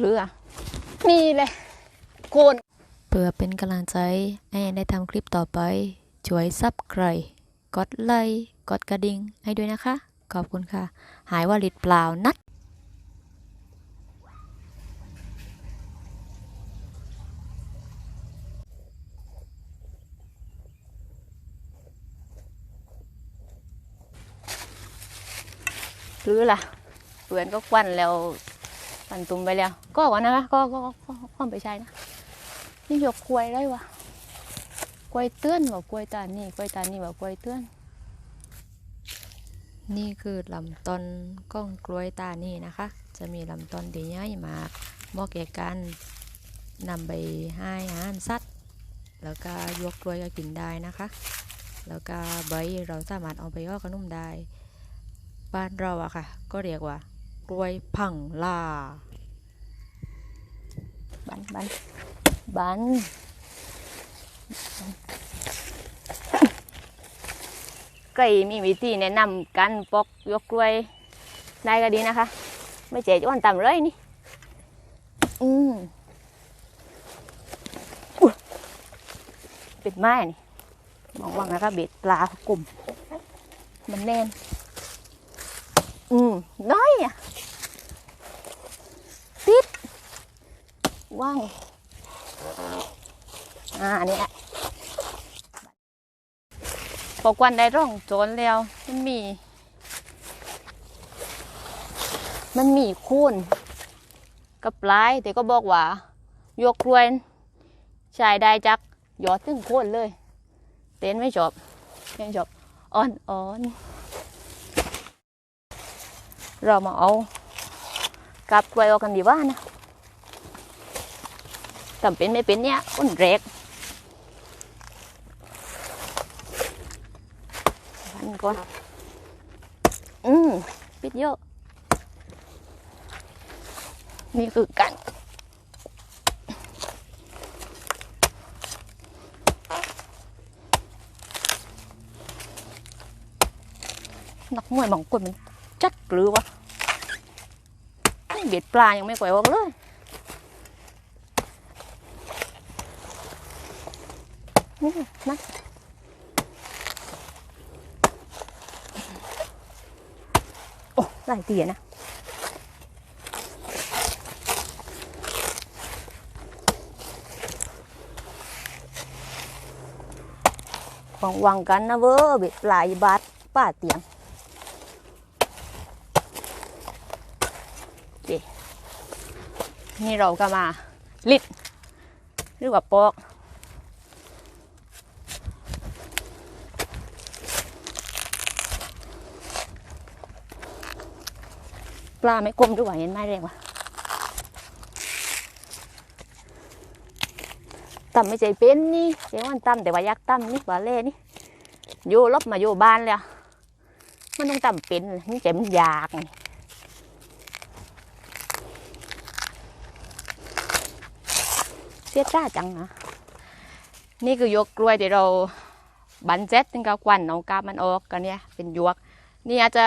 เรือ นี่เลยโคนเพื่อเป็นกำลังใจให้แอนได้ทำคลิปต่อไป ช่วยซับใคร กดไลค์กดกระดิ่งให้ด้วยนะคะ ขอบคุณค่ะ หายวาลิดเปล่านัดหรือล่ะเปือนก็ควันแล้ว ปั่นตุ่มไปแล้ว ก็ก่อนนะคะ ก็ก็ก็ก็ความไปใช้นะ นี่ยกกล้วยได้วะกล้วยเตื้อนบอกกล้วยตานี่กล้วยตานี่บอกกล้วยเตื้อน นี่คือลำต้นก้องกล้วยตานี่นะคะ จะมีลำต้นที่ใหญ่มากเหมาะแก่การนำไปให้อาหารสัตว์ แล้วก็ยกกล้วยก็กินได้นะคะ แล้วก็ใบเราสามารถเอาไปย่อขนมได้ บ้านเราอะค่ะ ก็เรียกว่า กล้วยพังลาบันบันบันไก่มีวิธีแนะนำการปอกยกกล้วยได้ก็ดีนะคะ ไม่เจ๊จ้วนต่ำเลยนี่ อืมอุ๊ยเป็นไม้นี่มองว่างนะคะเบ็ดปลากลุ่มมันแน่น อืมน้อยอะ ติด ว่างอ่าอันนี้อะกวันได้ร่องโจรแล้ว มันมี มันมีคูนกับปลายแต่ก็บอกว่า ยกกล้วยใช้ได้จักยอดถึงโคนเลย เต้นไม่จบไม่จบอ่อนอ่อนเรามาเอากับกล้วยออกกันดีว่านะ ทำเป็นไม่เป็นเนี่ยอ้นแรกพันก่อน อืมปิดเยอะ นี่คือกันนักมวยบางคนมันจัดหรือวะเบ็ดปลายังไม่ก่อยออกเลย นี่นะโอ้หลเตียนะของวังกันนะเว้อเบ็ดปลายบาทป้าเตียงนี่เราก็มาลิดหรือว่าปอก ปลาไม่กลมด้วยเห็นไหมเรียกว่าตำไม่ใจเป็นนี่เดี๋ยวมันตำแต่ว่ายากตำนี่ปลาเล่นี่โยลบมาโยบ้านแล้วมันต้องตำเป็นนี่ใจมันอยากเสียจ้าจังนะนี่คือยกกล้วยที่เราบันเจ็ตถึงกับควันเอากาบมันออกกันเนี่ยเป็นยวก นี่อาจจะ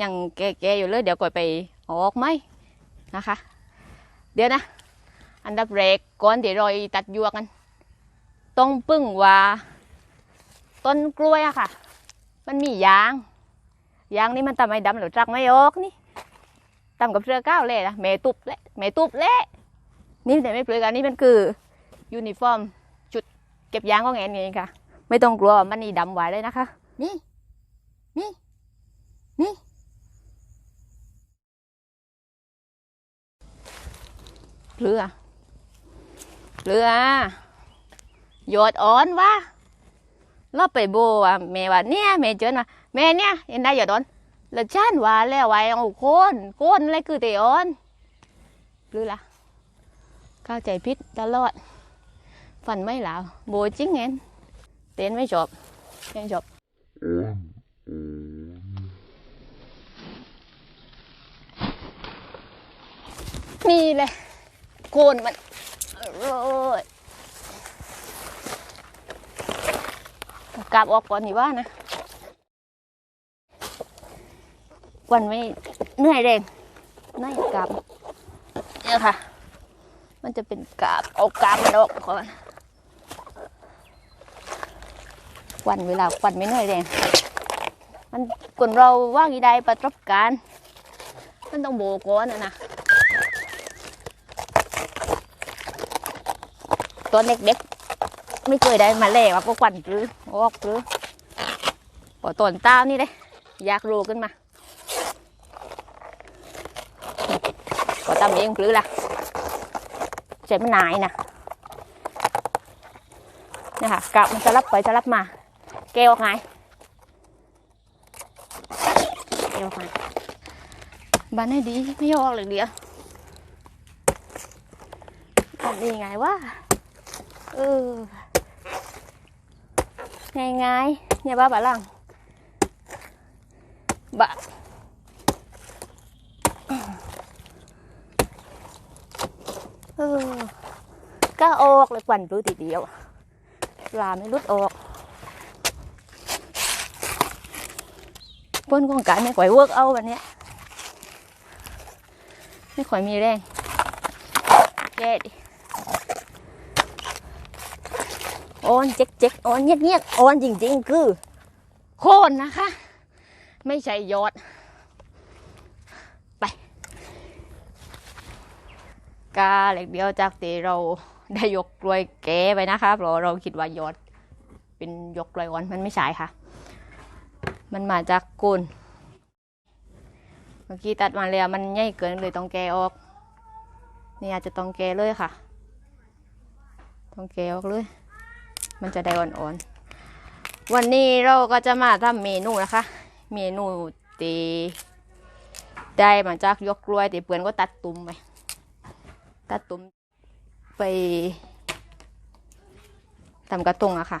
ยังแก่ๆอยู่เลยเดี๋ยวก่อยไปออกไหมนะคะ เดี๋ยวนะ อันดับแรกก่อนเดี๋ยวเราตัดยวกัน ต้องปึ้งว่า ต้นกล้วยอะค่ะ มันมียาง ยางนี่มันทำให้ดำหรือจักไม่ออกนี่ทำกับเสื้อก้าวเลยนะแม่ตุบเละแม่ตุบเละนี่แต่ไม่เปลือยกันนี่มันคือยูนิฟอร์มจุดเก็บยางก็แงนไงค่ะ ไม่ต้องกลัวมันนี่ดำไว้เลยนะคะ นี่ นี่ นี่ เรือ เรือหยดอ่อนวะเราไปโบว่าแม่ว่าเนี่ยแม่เจอมาแม่เนี่ยเห็นได้หยดอ่อนแล้วชานว่าแล้วไว้เอาโคนโคนอะไรคือเตอ่อนหรือล่ะเข้าใจพิษตลอดฝันไม่หลาวโบจริงเงินเต้นไม่จบยังจบนี่เลย โคนมันโอ้ยกลับออกก่อนนี่ว่านะวันไม่เหนื่อยเร่งน่ายกลับเนี่ยค่ะ มันจะเป็นกาบเอากาบมันออกก่อนควันเวลาควันไม่เหนื่อยแรงมันคนเราว่างอีใดประสบการณ์มันต้องโบกก่อนนะนะ ตอนเด็กๆไม่เคยได้มาแลกว่าพวกควันหรือออกหรือพอตอนต้านี่เลยอยากรู้ขึ้นมาก็ตำเองหรือล่ะใช้มันนายนะนี่ค่ะกลับมันจะรับไปจะรับมา แก้วไงแก้วไงบันให้ดีไม่ออกเลยเดียวอันนี้ไงวะ เออไงไงเนี่ยบ้าบะลังบะเออก็ออกเลยควันรู้ทีเดียวปลาไม่รุด ออกพ้นของการไม่ค่อนเนี้ยไม่ค่อยมีแรงแย่ดิโอนเจ๊กเจ๊กโอนเงียบเงียบโอนจริง ๆ คือ โคนนะคะ ไม่ใช่ยอด ไป กาเล็กเดียวจากที่เราได้ยกกล้วยแก่ไปนะคะเพราะเราคิดว่ายอด เป็นยกกล้วยอ่อนมันไม่ใช่ค่ะ มันมาจากโกุนเมื่อกี้ตัดมาแล้วมันใหญ่เกินเลยต้องแกะออกนี่อาจจะต้องแกะเลยค่ะ ต้องแกะออกเลย มันจะได้อ่อนๆ วันนี้เราก็จะมาทำเมนูนะคะ เมนูตีได้มาจากยกกล้วยตีเปื่อนก็ตัดตุ่มไป ตัดตุ้มไปทำกระตุงอะค่ะ